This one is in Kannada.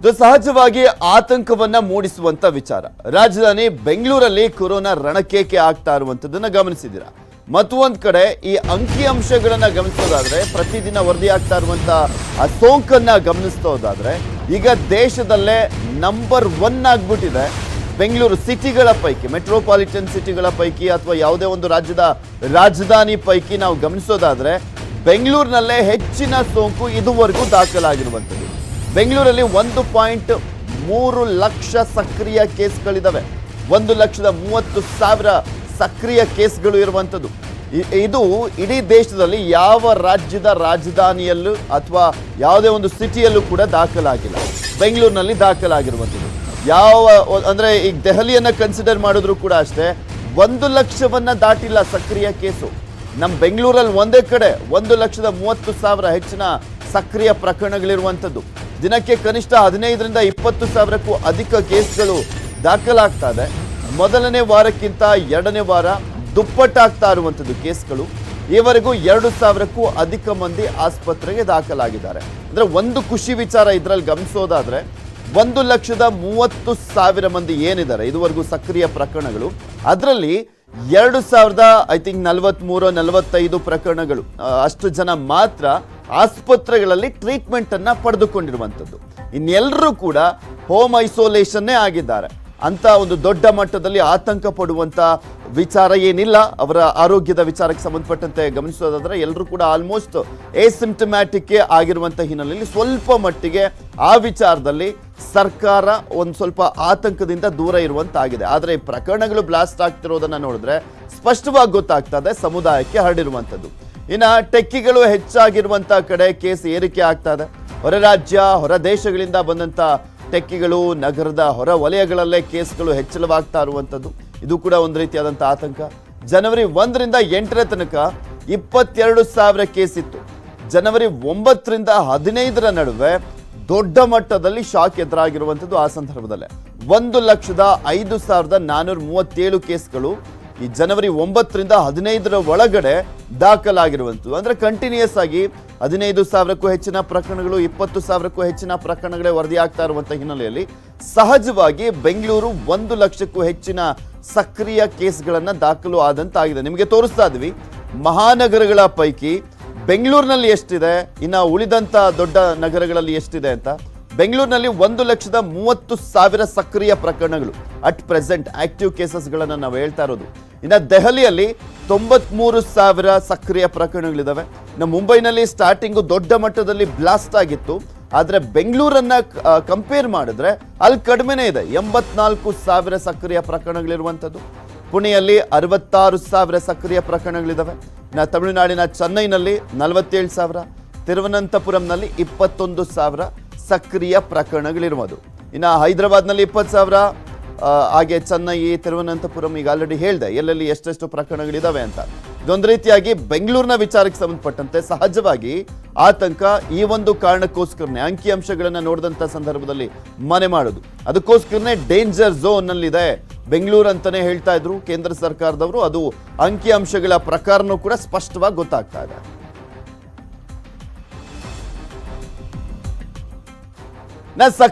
ಇದು ಸಹಜವಾಗಿ ಆತಂಕವನ್ನ ಮೂಡಿಸುವಂತ ವಿಚಾರ. ರಾಜಧಾನಿ ಬೆಂಗಳೂರಲ್ಲಿ ಕೊರೋನಾ ರಣಕೇಕೆ ಆಗ್ತಾ ಇರುವಂತದನ್ನ ಗಮನಿಸಿದ್ದೀರಾ? ಮತ್ತು ಒಂದ್ ಕಡೆ ಈ ಅಂಕಿ ಅಂಶಗಳನ್ನ ಗಮನಿಸೋದಾದ್ರೆ, ಪ್ರತಿದಿನ ವರದಿ ಆಗ್ತಾ ಇರುವಂತ ಆ ಸೋಂಕನ್ನ ಗಮನಿಸೋದಾದ್ರೆ, ಈಗ ದೇಶದಲ್ಲೇ ನಂಬರ್ ಒನ್ ಆಗ್ಬಿಟ್ಟಿದೆ. ಬೆಂಗಳೂರು ಸಿಟಿಗಳ ಪೈಕಿ ಮೆಟ್ರೋಪಾಲಿಟನ್ ಸಿಟಿಗಳ ಪೈಕಿ ಅಥವಾ ಯಾವುದೇ ಒಂದು ರಾಜ್ಯದ ರಾಜಧಾನಿ ಪೈಕಿ ನಾವು ಗಮನಿಸೋದಾದ್ರೆ, ಬೆಂಗಳೂರಿನಲ್ಲೇ ಹೆಚ್ಚಿನ ಸೋಂಕು ಇದುವರೆಗೂ ದಾಖಲಾಗಿರುವಂಥದ್ದು. ಬೆಂಗಳೂರಲ್ಲಿ ಒಂದು ಪಾಯಿಂಟ್ ಮೂರು ಲಕ್ಷ ಸಕ್ರಿಯ ಕೇಸ್ಗಳಿದ್ದಾವೆ ಒಂದು ಲಕ್ಷದ ಮೂವತ್ತು ಸಾವಿರ ಸಕ್ರಿಯ ಕೇಸ್ಗಳು ಇರುವಂಥದ್ದು. ಇದು ಇಡೀ ದೇಶದಲ್ಲಿ ಯಾವ ರಾಜ್ಯದ ರಾಜಧಾನಿಯಲ್ಲೂ ಅಥವಾ ಯಾವುದೇ ಒಂದು ಸಿಟಿಯಲ್ಲೂ ಕೂಡ ದಾಖಲಾಗಿಲ್ಲ. ಬೆಂಗಳೂರಿನಲ್ಲಿ ದಾಖಲಾಗಿರುವಂಥದ್ದು. ಯಾವ ಅಂದರೆ ಈಗ ದೆಹಲಿಯನ್ನು ಕನ್ಸಿಡರ್ ಮಾಡಿದ್ರು ಕೂಡ ಅಷ್ಟೇ, ಒಂದು ಲಕ್ಷವನ್ನು ದಾಟಿಲ್ಲ ಸಕ್ರಿಯ ಕೇಸು. ನಮ್ಮ ಬೆಂಗಳೂರಲ್ಲಿ ಒಂದೇ ಕಡೆ ಒಂದು ಲಕ್ಷದ ಮೂವತ್ತು ಸಾವಿರ ಹೆಚ್ಚಿನ ಸಕ್ರಿಯ ಪ್ರಕರಣಗಳಿರುವಂಥದ್ದು. ದಿನಕ್ಕೆ ಕನಿಷ್ಠ ಹದಿನೈದರಿಂದ ಇಪ್ಪತ್ತು ಸಾವಿರಕ್ಕೂ ಅಧಿಕ ಕೇಸ್ಗಳು ದಾಖಲಾಗ್ತಾ ಇದೆ. ಮೊದಲನೇ ವಾರಕ್ಕಿಂತ ಎರಡನೇ ವಾರ ದುಪ್ಪಟ್ಟಾಗ್ತಾ ಇರುವಂಥದ್ದು ಕೇಸ್ಗಳು. ಈವರೆಗೂ ಎರಡು ಸಾವಿರಕ್ಕೂ ಅಧಿಕ ಮಂದಿ ಆಸ್ಪತ್ರೆಗೆ ದಾಖಲಾಗಿದ್ದಾರೆ. ಅಂದರೆ ಒಂದು ಖುಷಿ ವಿಚಾರ ಇದರಲ್ಲಿ ಗಮನಿಸೋದಾದರೆ, ಒಂದು ಲಕ್ಷದ ಮೂವತ್ತು ಸಾವಿರ ಮಂದಿ ಏನಿದ್ದಾರೆ, ಇದುವರೆಗೂ ಸಕ್ರಿಯ ಪ್ರಕರಣಗಳು. ಅದರಲ್ಲಿ ಎರಡು ಸಾವಿರದ, ಐ ಥಿಂಕ್ ನಲವತ್ತ್ಮೂರು ನಲವತ್ತೈದು ಪ್ರಕರಣಗಳು. ಅಷ್ಟು ಜನ ಮಾತ್ರ ಆಸ್ಪತ್ರೆಗಳಲ್ಲಿ ಟ್ರೀಟ್ಮೆಂಟ್ ಅನ್ನ ಪಡೆದುಕೊಂಡಿರುವಂಥದ್ದು. ಇನ್ನೆಲ್ಲರೂ ಕೂಡ ಹೋಮ್ ಐಸೋಲೇಷನ್ನೇ ಆಗಿದ್ದಾರೆ. ಅಂತ ಒಂದು ದೊಡ್ಡ ಮಟ್ಟದಲ್ಲಿ ಆತಂಕ ಪಡುವಂತ ವಿಚಾರ ಏನಿಲ್ಲ. ಅವರ ಆರೋಗ್ಯದ ವಿಚಾರಕ್ಕೆ ಸಂಬಂಧಪಟ್ಟಂತೆ ಗಮನಿಸೋದಾದ್ರೆ ಎಲ್ಲರೂ ಕೂಡ ಆಲ್ಮೋಸ್ಟ್ ಎಸಿಮ್ಟಮ್ಯಾಟಿಕ್ ಆಗಿರುವಂಥ ಹಿನ್ನೆಲೆಯಲ್ಲಿ ಸ್ವಲ್ಪ ಮಟ್ಟಿಗೆ ಆ ವಿಚಾರದಲ್ಲಿ ಸರ್ಕಾರ ಒಂದು ಸ್ವಲ್ಪ ಆತಂಕದಿಂದ ದೂರ ಇರುವಂತಾಗಿದೆ. ಆದರೆ ಈ ಪ್ರಕರಣಗಳು ಬ್ಲಾಸ್ಟ್ ಆಗ್ತಿರೋದನ್ನ ನೋಡಿದ್ರೆ ಸ್ಪಷ್ಟವಾಗಿ ಗೊತ್ತಾಗ್ತದೆ ಸಮುದಾಯಕ್ಕೆ ಹರಡಿರುವಂಥದ್ದು. ಇನ್ನ ಟೆಕ್ಕಿಗಳು ಹೆಚ್ಚಾಗಿರುವಂಥ ಕಡೆ ಕೇಸ್ ಏರಿಕೆ ಆಗ್ತಾ ಇದೆ. ಹೊರ ರಾಜ್ಯ, ಹೊರ ದೇಶಗಳಿಂದ ಬಂದಂತ ಟೆಕ್ಕಿಗಳು, ನಗರದ ಹೊರ ವಲಯಗಳಲ್ಲೇ ಕೇಸ್ಗಳು ಹೆಚ್ಚಳವಾಗ್ತಾ ಇರುವಂಥದ್ದು ಇದು ಕೂಡ ಒಂದು ರೀತಿಯಾದಂಥ ಆತಂಕ. ಜನವರಿ ಒಂದರಿಂದ ಎಂಟರ ತನಕ ಇಪ್ಪತ್ತೆರಡು ಸಾವಿರ ಕೇಸ್ ಇತ್ತು. ಜನವರಿ ಒಂಬತ್ತರಿಂದ ಹದಿನೈದರ ನಡುವೆ ದೊಡ್ಡ ಮಟ್ಟದಲ್ಲಿ ಶಾಕ್ ಎದುರಾಗಿರುವಂಥದ್ದು ಆ ಸಂದರ್ಭದಲ್ಲೇ. ಒಂದು ಲಕ್ಷದ ಐದು ಸಾವಿರದ ನಾನ್ನೂರ ಮೂವತ್ತೇಳು ಕೇಸ್ಗಳು ಈ ಜನವರಿ ಒಂಬತ್ತರಿಂದ ಹದಿನೈದರ ಒಳಗಡೆ ದಾಖಲಾಗಿರುವಂಥದ್ದು. ಅಂದ್ರೆ ಕಂಟಿನ್ಯೂಸ್ ಆಗಿ ಹದಿನೈದು ಸಾವಿರಕ್ಕೂ ಹೆಚ್ಚಿನ ಪ್ರಕರಣಗಳು, ಇಪ್ಪತ್ತು ಸಾವಿರಕ್ಕೂ ಹೆಚ್ಚಿನ ಪ್ರಕರಣಗಳೇ ಆಗ್ತಾ ಇರುವಂಥ ಹಿನ್ನೆಲೆಯಲ್ಲಿ ಸಹಜವಾಗಿ ಬೆಂಗಳೂರು ಒಂದು ಲಕ್ಷಕ್ಕೂ ಹೆಚ್ಚಿನ ಸಕ್ರಿಯ ಕೇಸ್ಗಳನ್ನು ದಾಖಲು ಆದಂತಾಗಿದೆ. ನಿಮಗೆ ತೋರಿಸ್ತಾ ಇದ್ವಿ, ಮಹಾನಗರಗಳ ಪೈಕಿ ಬೆಂಗಳೂರಿನಲ್ಲಿ ಎಷ್ಟಿದೆ, ಇನ್ನು ಉಳಿದಂತ ದೊಡ್ಡ ನಗರಗಳಲ್ಲಿ ಎಷ್ಟಿದೆ ಅಂತ. ಬೆಂಗಳೂರಿನಲ್ಲಿ ಒಂದು ಲಕ್ಷದ ಮೂವತ್ತು ಸಾವಿರ ಸಕ್ರಿಯ ಪ್ರಕರಣಗಳು. ಅಟ್ ಪ್ರೆಸೆಂಟ್ ಆಕ್ಟಿವ್ ಕೇಸಸ್ಗಳನ್ನು ನಾವು ಹೇಳ್ತಾ ಇರೋದು. ಇನ್ನು ದೆಹಲಿಯಲ್ಲಿ ತೊಂಬತ್ಮೂರು ಸಾವಿರ ಸಕ್ರಿಯ ಪ್ರಕರಣಗಳಿದ್ದಾವೆ ಇನ್ನು ಮುಂಬೈನಲ್ಲಿ ಸ್ಟಾರ್ಟಿಂಗು ದೊಡ್ಡ ಮಟ್ಟದಲ್ಲಿ ಬ್ಲಾಸ್ಟ್ ಆಗಿತ್ತು. ಆದರೆ ಬೆಂಗಳೂರನ್ನ ಕಂಪೇರ್ ಮಾಡಿದ್ರೆ ಅಲ್ಲಿ ಕಡಿಮೆನೇ ಇದೆ. ಎಂಬತ್ನಾಲ್ಕು ಸಾವಿರ ಸಕ್ರಿಯ ಪ್ರಕರಣಗಳಿರುವಂಥದ್ದು. ಪುಣೆಯಲ್ಲಿ ಅರವತ್ತಾರು ಸಾವಿರ ಸಕ್ರಿಯ ಪ್ರಕರಣಗಳಿದ್ದಾವೆ ಇನ್ನು ತಮಿಳುನಾಡಿನ ಚೆನ್ನೈನಲ್ಲಿ ನಲವತ್ತೇಳು ಸಾವಿರ. ತಿರುವನಂತಪುರಂನಲ್ಲಿ ಇಪ್ಪತ್ತೊಂದು ಸಾವಿರ. ಸಕ್ರಿಯ ಪ್ರಕರಣಗಳಿರುವುದು. ಇನ್ನು ಹೈದರಾಬಾದ್ನಲ್ಲಿ ಇಪ್ಪತ್ತು ಸಾವಿರ ಹಾಗೆ ಚೆನ್ನೈ, ತಿರುವನಂತಪುರಂ ಈಗ ಆಲ್ರೆಡಿ ಹೇಳಿದೆ, ಎಲ್ಲೆಲ್ಲಿ ಎಷ್ಟೆಷ್ಟು ಪ್ರಕರಣಗಳಿದಾವೆ ಅಂತ. ಇದೊಂದು ರೀತಿಯಾಗಿ ಬೆಂಗಳೂರಿನ ವಿಚಾರಕ್ಕೆ ಸಂಬಂಧಪಟ್ಟಂತೆ ಸಹಜವಾಗಿ ಆತಂಕ ಈ ಒಂದು ಕಾರಣಕ್ಕೋಸ್ಕರನೇ ಅಂಕಿಅಂಶಗಳನ್ನು ನೋಡಿದಂಥ ಸಂದರ್ಭದಲ್ಲಿ ಮನೆ ಮಾಡೋದು. ಅದಕ್ಕೋಸ್ಕರನೇ ಡೇಂಜರ್ ಝೋನ್ನಲ್ಲಿದೆ ಬೆಂಗಳೂರು ಅಂತಲೇ ಹೇಳ್ತಾ ಇದ್ರು, ಕೇಂದ್ರ ಸರ್ಕಾರದವರು, ಅದು ಅಂಕಿಅಂಶಗಳ ಪ್ರಕಾರನೂ ಕೂಡ ಸ್ಪಷ್ಟವಾಗಿ ಗೊತ್ತಾಗ್ತಾ ಇದೆ. ನಾ ಸಕ್